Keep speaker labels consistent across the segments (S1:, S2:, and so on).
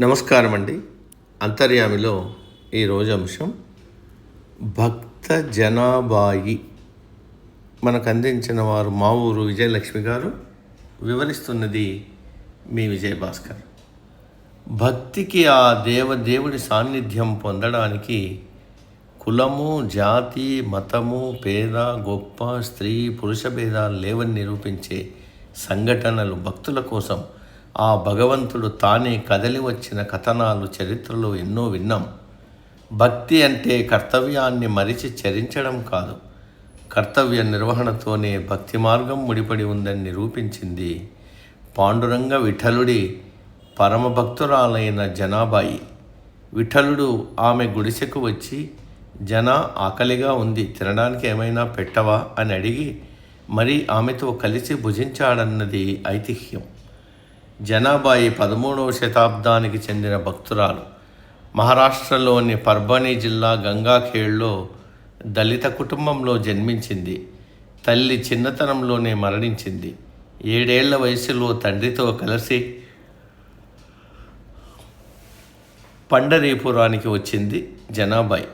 S1: నమస్కారం అండి అంతర్యామిలో ఈరోజు అంశం భక్త జనాబాయి మనకు అందించిన వారు మా ఊరు విజయలక్ష్మి గారు వివరిస్తున్నది మీ విజయభాస్కర్. భక్తికి ఆ దేవదేవుడి సాన్నిధ్యం పొందడానికి కులము జాతి మతము పేద గొప్ప స్త్రీ పురుష భేదాలు లేవని నిరూపించే సంఘటనలు భక్తుల కోసం ఆ భగవంతుడు తానే కదలి వచ్చిన కథనాలు చరిత్రలో ఎన్నో విన్నాం. భక్తి అంటే కర్తవ్యాన్ని మరిచి చరించడం కాదు. కర్తవ్య నిర్వహణతోనే భక్తి మార్గం ముడిపడి ఉందని నిరూపించింది పాండురంగ విఠలుడి పరమభక్తురాలైన జనాబాయి విఠలుడు ఆమె గుడిసెకు వచ్చి జన ఆకలిగా ఉంది తినడానికి ఏమైనా పెట్టవా? అని అడిగి మరి ఆమెతో కలిసి భుజించాడన్నది ఐతిహ్యం. జనాబాయి పదమూడవ శతాబ్దానికి చెందిన భక్తురాలు. మహారాష్ట్రలోని పర్బనీ జిల్లా గంగాఖేడ్లో దళిత కుటుంబంలో జన్మించింది. తల్లి చిన్నతనంలోనే మరణించింది. ఏడేళ్ళ వయసులో తండ్రితో కలిసి పండరీపురానికి వచ్చింది జనాబాయి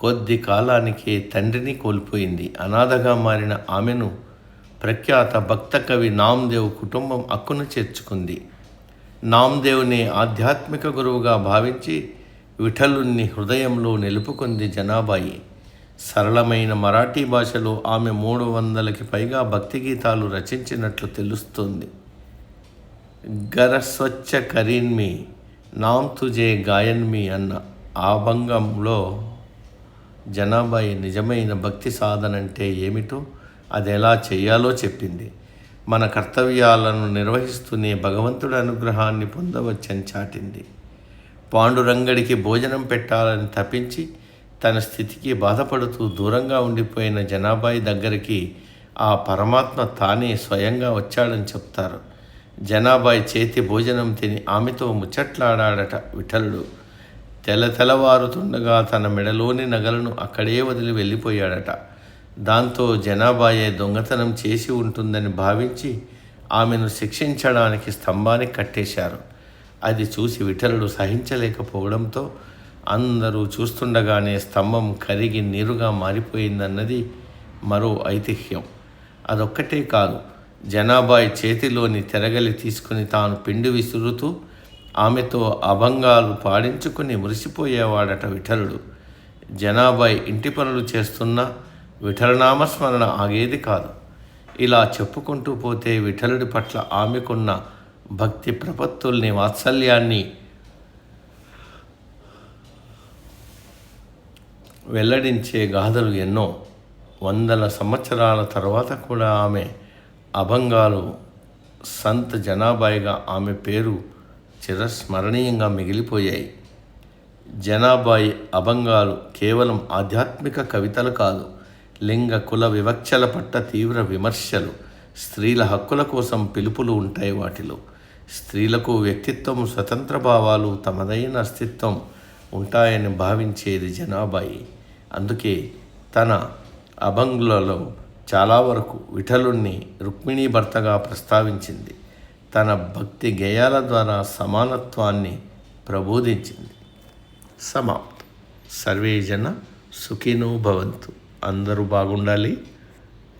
S1: కొద్ది కాలానికే తండ్రిని కోల్పోయింది. అనాథగా మారిన ఆమెను ప్రఖ్యాత భక్త కవి నామ్దేవ్ కుటుంబం అక్కును చేర్చుకుంది. నామ్దేవ్ని ఆధ్యాత్మిక గురువుగా భావించి విఠలుణ్ణి హృదయంలో నిలుపుకుంది జనాబాయి సరళమైన మరాఠీ భాషలో ఆమె మూడు వందలకి పైగా భక్తి గీతాలు రచించినట్లు తెలుస్తుంది. గరస్వచ్ఛ కరీన్మి నామ్ తుజే గాయన్మి అన్న ఆభంగంలో జనాభాయి నిజమైన భక్తి సాధన అంటే ఏమిటో అది ఎలా చేయాలో చెప్పింది. మన కర్తవ్యాలను నిర్వహిస్తూనే భగవంతుడి అనుగ్రహాన్ని పొందవచ్చని చాటింది. పాండురంగడికి భోజనం పెట్టాలని తప్పించి తన స్థితికి బాధపడుతూ దూరంగా ఉండిపోయిన జనాభాయి దగ్గరికి ఆ పరమాత్మ తానే స్వయంగా వచ్చాడని చెప్తారు. జనాభాయి చేతి భోజనం తిని ఆమెతో ముచ్చట్లాడాడట విఠలుడు. తెల తెలవారుతుండగా తన మెడలోని నగలను అక్కడే వదిలి వెళ్ళిపోయాడట. దాంతో జనాభాయే దొంగతనం చేసి ఉంటుందని భావించి ఆమెను శిక్షించడానికి స్తంభానికి కట్టేశారు. అది చూసి విఠలుడు సహించలేకపోవడంతో అందరూ చూస్తుండగానే స్తంభం కరిగి నీరుగా మారిపోయిందన్నది మరో ఐతిహ్యం. అదొక్కటే కాదు జనాబాయి చేతిలోని తెరగలి తీసుకుని తాను పిండి విసురుతూ ఆమెతో అభంగాలు పాడించుకుని మురిసిపోయేవాడట విఠలుడు. జనాబాయి ఇంటి పనులు చేస్తున్నా విఠలనామస్మరణ ఆగేది కాదు. ఇలా చెప్పుకుంటూ పోతే విఠలుడి పట్ల ఆమెకున్న భక్తి ప్రపత్తుల్ని వాత్సల్యాన్ని వెల్లడించే గాథలు ఎన్నో. వందల సంవత్సరాల తర్వాత కూడా ఆమె అభంగాలు సంత్ జనాబాయిగా ఆమె పేరు చిరస్మరణీయంగా మిగిలిపోయాయి. జనాబాయి అభంగాలు కేవలం ఆధ్యాత్మిక కవితలు కాదు లింగ కుల వివక్షల పట్ల తీవ్ర విమర్శలు. స్త్రీల హక్కుల కోసం పిలుపులు ఉంటాయి వాటిలో. స్త్రీలకు వ్యక్తిత్వం స్వతంత్ర భావాలు తమదైన అస్తిత్వం ఉంటాయని భావించేది జనాభాయి. అందుకే తన అభంగులలో చాలా వరకు విఠలుణ్ణి రుక్మిణీ భర్తగా ప్రస్తావించింది. తన భక్తి గేయాల ద్వారా సమానత్వాన్ని ప్రబోధించింది. సమాప్తం. సర్వే జన సుఖినో భవంతు. అందరూ బాగుండాలి.